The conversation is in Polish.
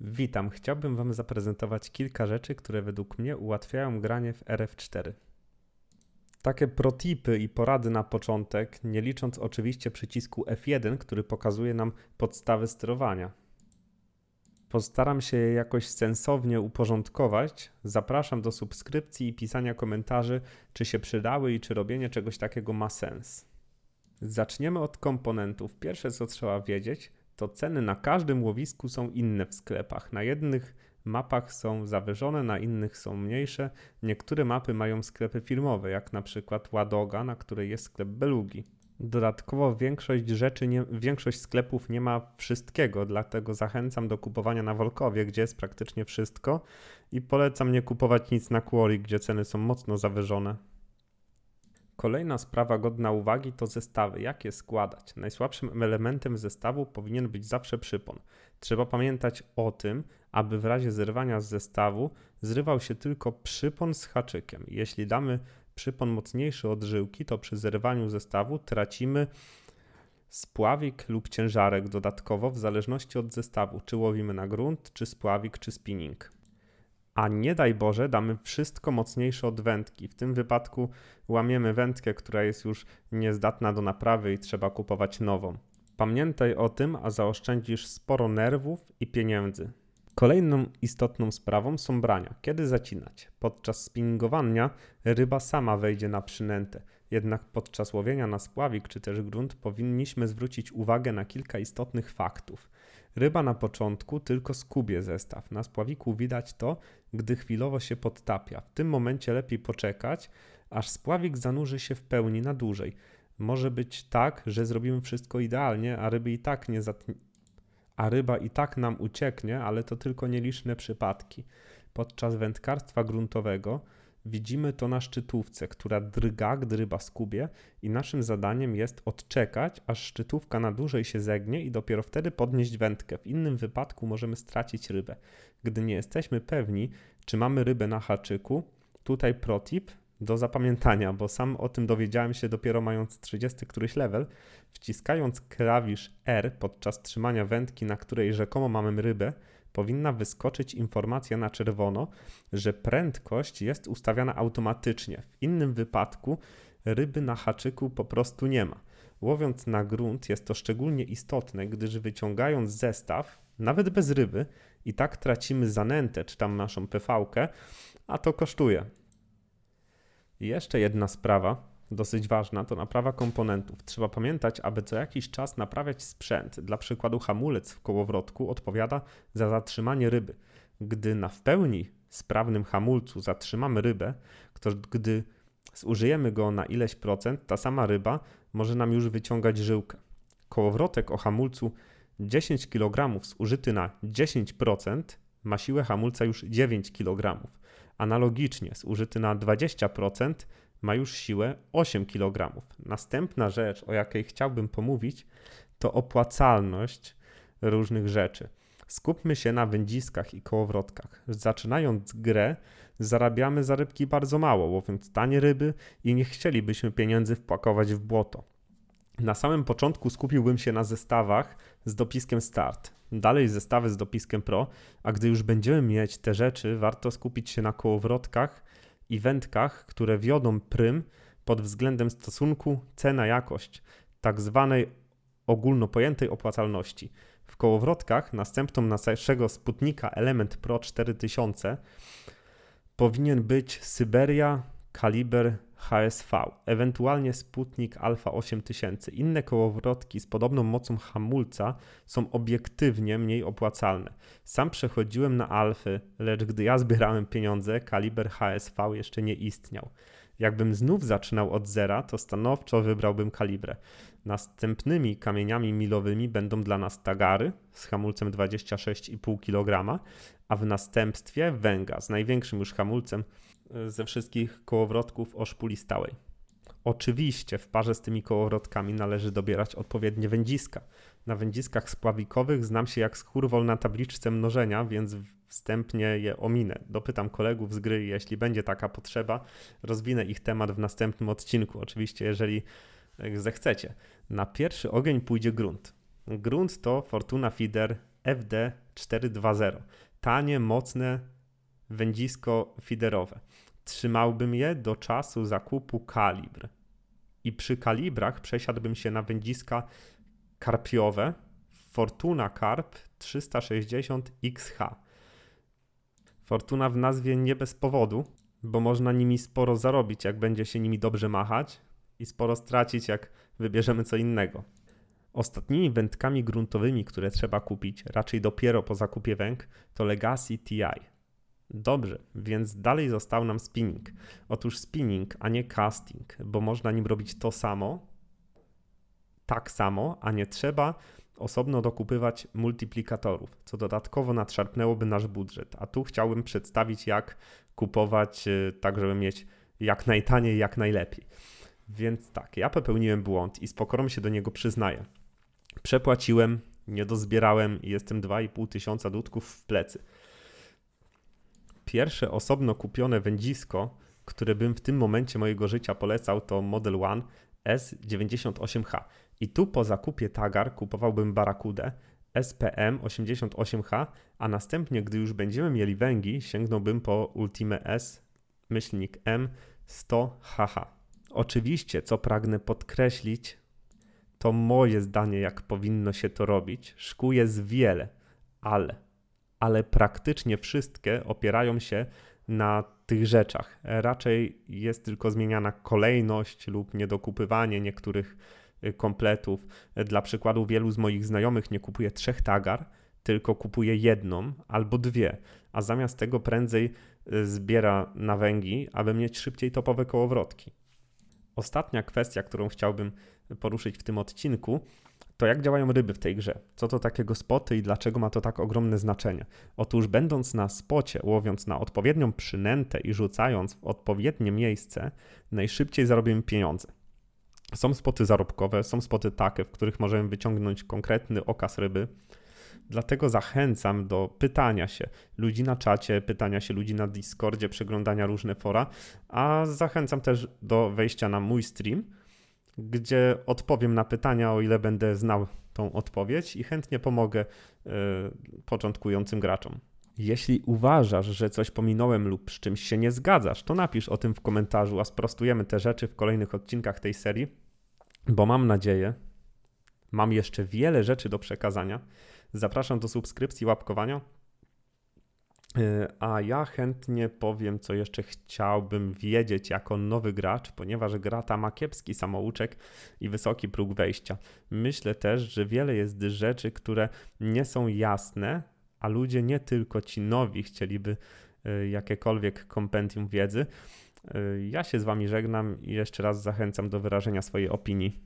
Witam, chciałbym Wam zaprezentować kilka rzeczy, które według mnie ułatwiają granie w RF4. Takie protipy i porady na początek, nie licząc oczywiście przycisku F1, który pokazuje nam podstawy sterowania. Postaram się je jakoś sensownie uporządkować. Zapraszam do subskrypcji i pisania komentarzy, czy się przydały i czy robienie czegoś takiego ma sens. Zaczniemy od komponentów. Pierwsze co trzeba wiedzieć, to ceny na każdym łowisku są inne w sklepach. Na jednych mapach są zawyżone, na innych są mniejsze. Niektóre mapy mają sklepy firmowe, jak na przykład Ładoga, na której jest sklep Belugi. Dodatkowo większość rzeczy, nie, większość sklepów nie ma wszystkiego, dlatego zachęcam do kupowania na Wolkowie, gdzie jest praktycznie wszystko i polecam nie kupować nic na Quori, gdzie ceny są mocno zawyżone. Kolejna sprawa godna uwagi to zestawy. Jak je składać? Najsłabszym elementem zestawu powinien być zawsze przypon. Trzeba pamiętać o tym, aby w razie zerwania z zestawu zrywał się tylko przypon z haczykiem. Jeśli damy przypon mocniejszy od żyłki, to przy zerwaniu zestawu tracimy spławik lub ciężarek dodatkowo w zależności od zestawu, czy łowimy na grunt, czy spławik, czy spinning a nie daj Boże, damy wszystko mocniejsze od wędki. W tym wypadku łamiemy wędkę, która jest już niezdatna do naprawy i trzeba kupować nową. Pamiętaj o tym, a zaoszczędzisz sporo nerwów i pieniędzy. Kolejną istotną sprawą są brania. Kiedy zacinać? Podczas spinningowania ryba sama wejdzie na przynętę. Jednak podczas łowienia na spławik czy też grunt powinniśmy zwrócić uwagę na kilka istotnych faktów. Ryba na początku tylko skubie zestaw. Na spławiku widać to, gdy chwilowo się podtapia. W tym momencie lepiej poczekać, aż spławik zanurzy się w pełni na dłużej. Może być tak, że zrobimy wszystko idealnie, a ryby i tak nie a ryba i tak nam ucieknie, ale to tylko nieliczne przypadki. Podczas wędkarstwa gruntowego widzimy to na szczytówce, która drga, gdy ryba skubie i naszym zadaniem jest odczekać, aż szczytówka na dłużej się zegnie i dopiero wtedy podnieść wędkę. W innym wypadku możemy stracić rybę. Gdy nie jesteśmy pewni, czy mamy rybę na haczyku, tutaj protip do zapamiętania, bo sam o tym dowiedziałem się dopiero mając 30 któryś level. Wciskając klawisz R podczas trzymania wędki, na której rzekomo mamy rybę, powinna wyskoczyć informacja na czerwono, że prędkość jest ustawiana automatycznie. W innym wypadku ryby na haczyku po prostu nie ma. Łowiąc na grunt jest to szczególnie istotne, gdyż wyciągając zestaw, nawet bez ryby, i tak tracimy zanętę czy tam naszą PV-kę, a to kosztuje. I jeszcze jedna sprawa, dosyć ważna, to naprawa komponentów. Trzeba pamiętać, aby co jakiś czas naprawiać sprzęt. Dla przykładu hamulec w kołowrotku odpowiada za zatrzymanie ryby. Gdy na w pełni sprawnym hamulcu zatrzymamy rybę, to gdy zużyjemy go na ileś procent, ta sama ryba może nam już wyciągać żyłkę. Kołowrotek o hamulcu 10 kg zużyty na 10% ma siłę hamulca już 9 kg. Analogicznie zużyty na 20% ma już siłę 8 kg. Następna rzecz, o jakiej chciałbym pomówić, to opłacalność różnych rzeczy. Skupmy się na wędziskach i kołowrotkach. Zaczynając grę, zarabiamy za rybki bardzo mało, łowiąc tanie ryby i nie chcielibyśmy pieniędzy wpakować w błoto. Na samym początku skupiłbym się na zestawach z dopiskiem Start, dalej zestawy z dopiskiem Pro, a gdy już będziemy mieć te rzeczy, warto skupić się na kołowrotkach i wędkach, które wiodą prym pod względem stosunku cena-jakość, tak zwanej ogólnopojętej opłacalności. W kołowrotkach następcą naszego Sputnika Element Pro 4000 powinien być Syberia Kaliber HSV, ewentualnie Sputnik Alpha 8000. Inne kołowrotki z podobną mocą hamulca są obiektywnie mniej opłacalne. Sam przechodziłem na Alfy, lecz gdy ja zbierałem pieniądze, kaliber HSV jeszcze nie istniał. Jakbym znów zaczynał od zera, to stanowczo wybrałbym kalibrę. Następnymi kamieniami milowymi będą dla nas tagary z hamulcem 26,5 kg, a w następstwie węga z największym już hamulcem ze wszystkich kołowrotków o szpuli stałej. Oczywiście w parze z tymi kołowrotkami należy dobierać odpowiednie wędziska. Na wędziskach spławikowych znam się jak skurwol na tabliczce mnożenia, więc wstępnie je ominę. Dopytam kolegów z gry, jeśli będzie taka potrzeba, rozwinę ich temat w następnym odcinku. Oczywiście, jeżeli zechcecie. Na pierwszy ogień pójdzie grunt. Grunt to Fortuna Feeder FD 420. Tanie, mocne wędzisko fiderowe. Trzymałbym je do czasu zakupu kalibr. I przy kalibrach przesiadłbym się na wędziska karpiowe Fortuna Carp 360 XH. Fortuna w nazwie nie bez powodu, bo można nimi sporo zarobić, jak będzie się nimi dobrze machać, i sporo stracić, jak wybierzemy co innego. Ostatnimi wędkami gruntowymi, które trzeba kupić, raczej dopiero po zakupie węg, to Legacy TI. Dobrze, więc dalej został nam spinning. Otóż spinning, a nie casting, bo można nim robić to samo, tak samo, a nie trzeba osobno dokupywać multiplikatorów, co dodatkowo nadszarpnęłoby nasz budżet. A tu chciałbym przedstawić, jak kupować y, tak, żeby mieć jak najtaniej, jak najlepiej. Więc tak, ja popełniłem błąd i z pokorą się do niego przyznaję. Przepłaciłem, nie dozbierałem i jestem 2,5 tysiąca dudków w plecy. Pierwsze osobno kupione wędzisko, które bym w tym momencie mojego życia polecał, to Model One S98H. I tu po zakupie Tagar kupowałbym Barakudę SPM 88H, a następnie, gdy już będziemy mieli węgi, sięgnąłbym po Ultime S myślnik M 100HH. Oczywiście, co pragnę podkreślić, to moje zdanie, jak powinno się to robić. Szkół jest wiele, ale, ale praktycznie wszystkie opierają się na tych rzeczach. Raczej jest tylko zmieniana kolejność lub niedokupywanie niektórych y, kompletów. Dla przykładu, wielu z moich znajomych nie kupuje trzech tagar, tylko kupuje jedną albo dwie, a zamiast tego prędzej y, zbiera na węgi, aby mieć szybciej topowe kołowrotki. Ostatnia kwestia, którą chciałbym poruszyć w tym odcinku, to jak działają ryby w tej grze? Co to takiego spoty i dlaczego ma to tak ogromne znaczenie? Otóż będąc na spocie, łowiąc na odpowiednią przynętę i rzucając w odpowiednie miejsce, najszybciej zarobimy pieniądze. Są spoty zarobkowe, są spoty takie, w których możemy wyciągnąć konkretny okaz ryby. Dlatego zachęcam do pytania się ludzi na czacie, pytania się ludzi na Discordzie, przeglądania różne fora, a zachęcam też do wejścia na mój stream, gdzie odpowiem na pytania, o ile będę znał tą odpowiedź i chętnie pomogę y, początkującym graczom. Jeśli uważasz, że coś pominąłem lub z czymś się nie zgadzasz, to napisz o tym w komentarzu, a sprostujemy te rzeczy w kolejnych odcinkach tej serii, bo mam nadzieję, mam jeszcze wiele rzeczy do przekazania. Zapraszam do subskrypcji, łapkowania. E, a ja chętnie powiem, co jeszcze chciałbym wiedzieć jako nowy gracz, ponieważ gra ta ma kiepski samouczek i wysoki próg wejścia. Myślę też, że wiele jest rzeczy, które nie są jasne, a ludzie nie tylko ci nowi chcieliby e, jakiekolwiek kompendium wiedzy. E, ja się z Wami żegnam i jeszcze raz zachęcam do wyrażenia swojej opinii.